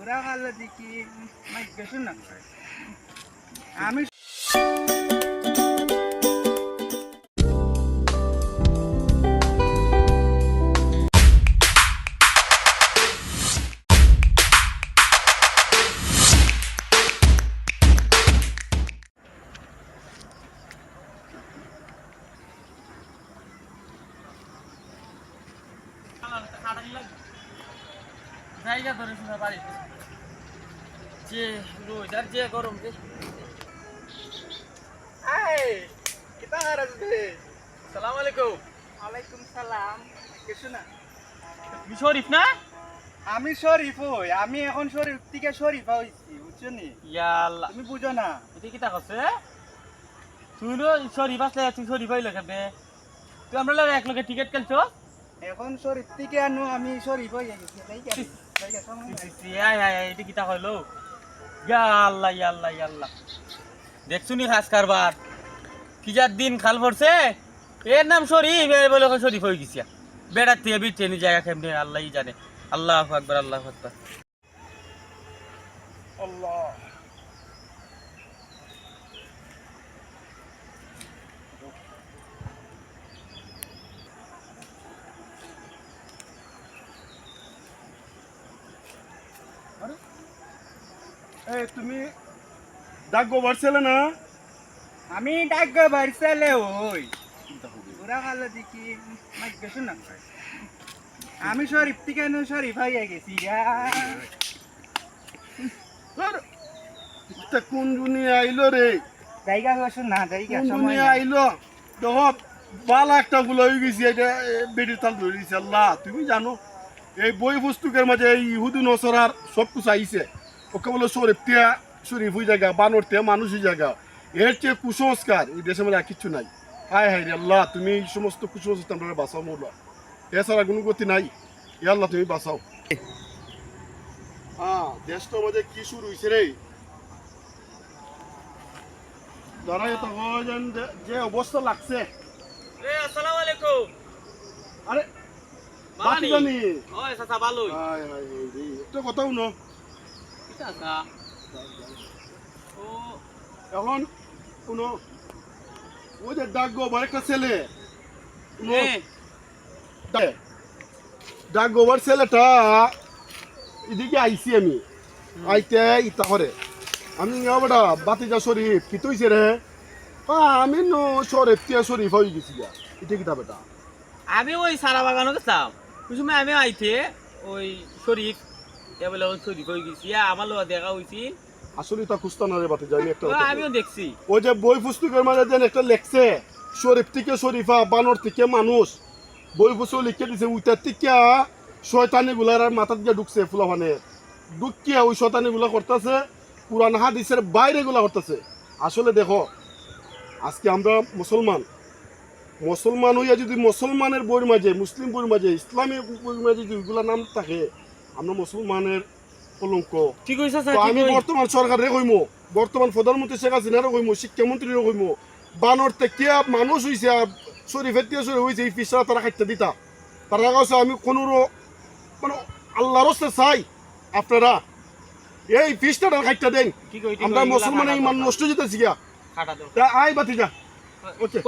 ওরা কালে দেখি মাইক গেছো না? আমি জায়গা ধরে শোনা বাড়ি যে রোজ আর যে গরম রে। কিতা সালাম আলাইকুম। ওয়ালাইকুম সালাম। গেছো না। তুমি শরীফ না? আমি শরীফ হই। আমি এখন শরীফ থেকে শরীফা হইছি বুঝছ নি? ইয়াল্লা। তুমি বুঝো না। এটা কিতা করছে? তুই লো শরীফ আসলে তুই শরীফ হইলে খাবে তুই আমরা এক লোকে টিকিট কেলছো এখন শরীফ থেকে আনো আমি শরীফ হয়ে গেছি তাই কি এটা কিতা হইল ইয়া আল্লাহ ইয়া আল্লাহ ইয়া আল্লাহ দেখছু নি খাস কারবার কি যার দিন খাল পড়ছে এর নাম শরীফ এ বলে শরীফ হয়ে গেছি। বেড়ার থেকে বিটে নি জায়গা কেমনি আল্লাহই জানে। আল্লাহ আকবার আল্লাহ আকবার আল্লাহ। এই তুমি ডাক গোবার না? আমি ডাক বাড়ি ওই। ওরা কালে দেখি গেছো না? আমি শরীফ থেকে শরীফ গেছি কোন দুনিয়া আইলো রে? জায়গা গেছো না জায়গা সময় আইলো? দেখো বালা একটা গুলো হয়ে গেছি এটা বেটির তাল ধরে আল্লাহ। তুমি জানো এই বই পুস্তকের মাঝে এই ইহুদি নসরার সব কিছু আইছে। ওকে বলো শরীফ তিয়া শরীফ হয়ে জায়গা বানর তিয়া মানুষই জায়গা। এর চেয়ে কুসংস্কার এই দেশের মধ্যে আর কিচ্ছু নাই। হায় হায় রে আল্লাহ তুমি এই সমস্ত কুসংস্কার আমরা বাঁচাও মোলা। এছাড়া কোনো গতি নাই। এ আল্লাহ তুমি বাঁচাও। হ্যাঁ দেশটার মধ্যে কি শুরু হয়েছে রে? দাঁড়াই যে- অবস্থা লাগছে। এ আসসালামু আলাইকুম। আরে বানি বাতি জানি। ওই চাচা ভালোই হায় হায় হায় রে, একটা কথাও ন এখন শুনো ওই যে ডাক গোবার একটা ছেলে। শুনো, ডাক- ডাক গোবার ছেলেটা এদিকে আইছি আমি। আইতে ইতা করে। আমি বেটা বাতিজা শরীফ কি তুইছে রে? আমি নো শরীফ তিয়া শরীফ হয়ে গেছি গা এটা কিতা বেটা? আমি ওই সারা বাগানো গেছিলাম ওই সময় আমি আইতে ওই শরীফ এ বলে ওই শরীফ গেছি? আ, আমার লোক দেখা হয়েছি আসলে তা খুঁজতা না রে বাতিজা আমি একটা ও, কথা বলি। আমিও দেখছি। ওই যে বই পুস্তকের মাঝে যেন একটা লেখছে শরীফ থেকে শরীফা বানর থেকে মানুষ। বই পুস্তক লিখে দিছে উইটার থেকে শয়তানি গুলার আর মাথার দিয়ে ঢুকছে ফুলাফানে। ঢুকিয়া ওই শয়তানি গুলা করতেছে পুরান হাদিসের বাইরে গুলা করতেছে। আসলে দেখো আজকে আমরা মুসলমান। মুসলমান হইয়া যদি মুসলমানের বইয়ের মাঝে মুসলিম বইয়ের মাঝে ইসলামী বইয়ের মাঝে যদি ওইগুলা নাম থাকে আমরা মুসলমানের কলঙ্ক। ঠিক হয়েছে আমি বর্তমান সরকারে কইমু বর্তমান প্রধানমন্ত্রী শেখ হাসিনারও কইমু শিক্ষামন্ত্রীরও কইমু বানর থেকে মানুষ হইছে আর শরীফের দিয়ে শরীফ হইছে এই পিসরা তারা খাইতে দিতা। তারা কাছে আমি কোনো মানে আল্লাহর হস্তে চাই আপনারা এই পিসটা খাইতে দেন। আমরা মুসলমান এই মান নষ্ট যেতেছি গিয়া। তা আয় বাতি যা। ওকে